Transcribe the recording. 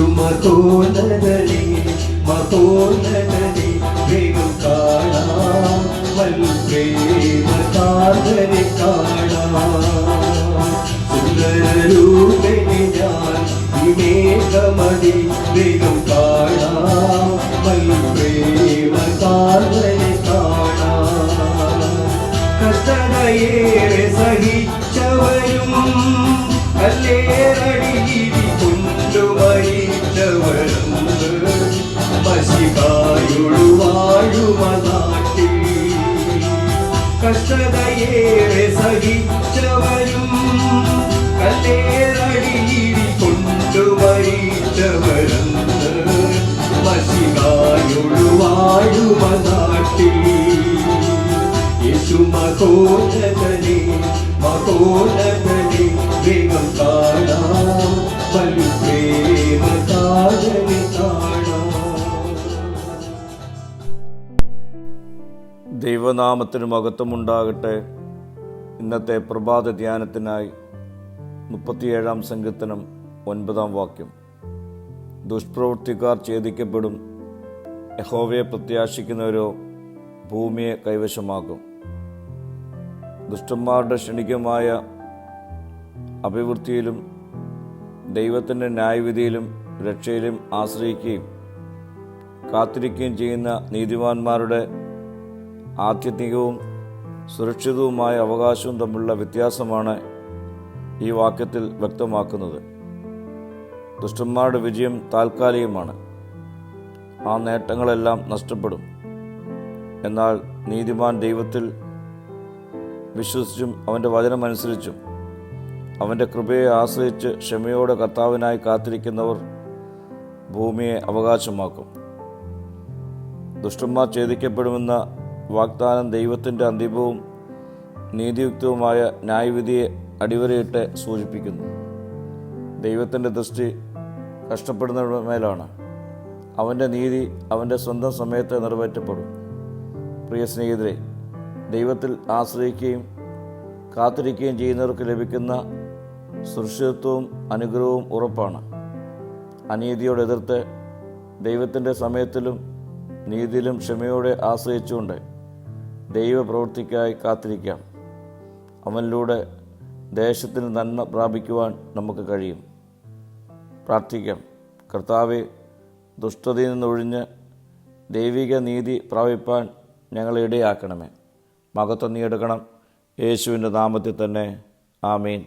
യേശു മതോന്നതലി മഹോന്നതനെ വേഗം കാണാം വൽപ്രേമകാരനെ കാണാം സുന്ദരൂപനെ ഞാൻ വിവേകമതി വേഗം കാണാം കഷ്ടതയേറെ സഹിച്ചവരും കല്ലേറടിയിരി കൊണ്ടു മരിച്ചവരും മഷികായൊഴു വാഴുമ നാട്ടിൽ യേശു മഹോന്നതനെ മഹോന്നതനെ ദൈവനാമത്തിന് മഹത്വമുണ്ടാകട്ടെ ഇന്നത്തെ പ്രഭാത ധ്യാനത്തിനായി മുപ്പത്തിയേഴാം സങ്കീർത്തനം ഒൻപതാം വാക്യം. ദുഷ്പ്രവൃത്തിക്കാർ ഛേദിക്കപ്പെടും. യഹോവയെ പ്രത്യാശിക്കുന്നവരോ ഭൂമിയെ കൈവശമാക്കും. ദുഷ്ടന്മാരുടെ ക്ഷണികമായ അഭിവൃദ്ധിയിലും ദൈവത്തിന്റെ ന്യായവിധിയിലും രക്ഷയിലും ആശ്രയിക്കുകയും കാത്തിരിക്കുകയും ചെയ്യുന്ന നീതിമാന്മാരുടെ ആത്യന്തികവും സുരക്ഷിതവുമായ അവകാശവും തമ്മിലുള്ള വ്യത്യാസമാണ് ഈ വാക്യത്തിൽ വ്യക്തമാക്കുന്നത്. ദുഷ്ടന്മാരുടെ വിജയം താൽക്കാലികമാണ്. ആ നേട്ടങ്ങളെല്ലാം നഷ്ടപ്പെടും. എന്നാൽ നീതിമാൻ ദൈവത്തിൽ വിശ്വസിച്ചും അവന്റെ വചനമനുസരിച്ചും അവന്റെ കൃപയെ ആശ്രയിച്ച് ക്ഷമയോടെ കർത്താവിനായി കാത്തിരിക്കുന്നവർ ഭൂമിയെ അവകാശമാക്കും. ദുഷ്ടന്മാർ ഛേദിക്കപ്പെടുമെന്ന വാഗ്ദാനം ദൈവത്തിന്റെ അന്തിമവും നീതിയുക്തവുമായ ന്യായവിധിയെ അടിവരയിട്ട് സൂചിപ്പിക്കുന്നു. ദൈവത്തിന്റെ ദൃഷ്ടി കഷ്ടപ്പെടുന്നവരുടെ മേലാണ്. അവന്റെ നീതി അവന്റെ സ്വന്തം സമയത്ത് നിറവേറ്റപ്പെടും. പ്രിയ സ്നേഹിതരെ ദൈവത്തിൽ ആശ്രയിക്കുകയും കാത്തിരിക്കുകയും ചെയ്യുന്നവർക്ക് ലഭിക്കുന്ന സുരക്ഷിതത്വവും അനുഗ്രഹവും ഉറപ്പാണ്. അനീതിയോട് എതിർത്ത് ദൈവത്തിന്റെ സമയത്തിലും നീതിയിലും ക്ഷമയോടെ ആശ്രയിച്ചുകൊണ്ട് ദൈവപ്രവൃത്തിക്കായി കാത്തിരിക്കാം. അവനിലൂടെ ദേശത്തിന് നന്മ പ്രാപിക്കുവാൻ നമുക്ക് കഴിയും. പ്രാർത്ഥിക്കാം. കർത്താവെ ദുഷ്ടതയിൽ നിന്നൊഴിഞ്ഞ് ദൈവിക നീതി പ്രാപിപ്പാൻ ഞങ്ങളെ ഇടയാക്കണമേ. മകത്വം നീ എടുക്കണം. യേശുവിന്റെ നാമത്തിൽ തന്നെ. ആമീൻ.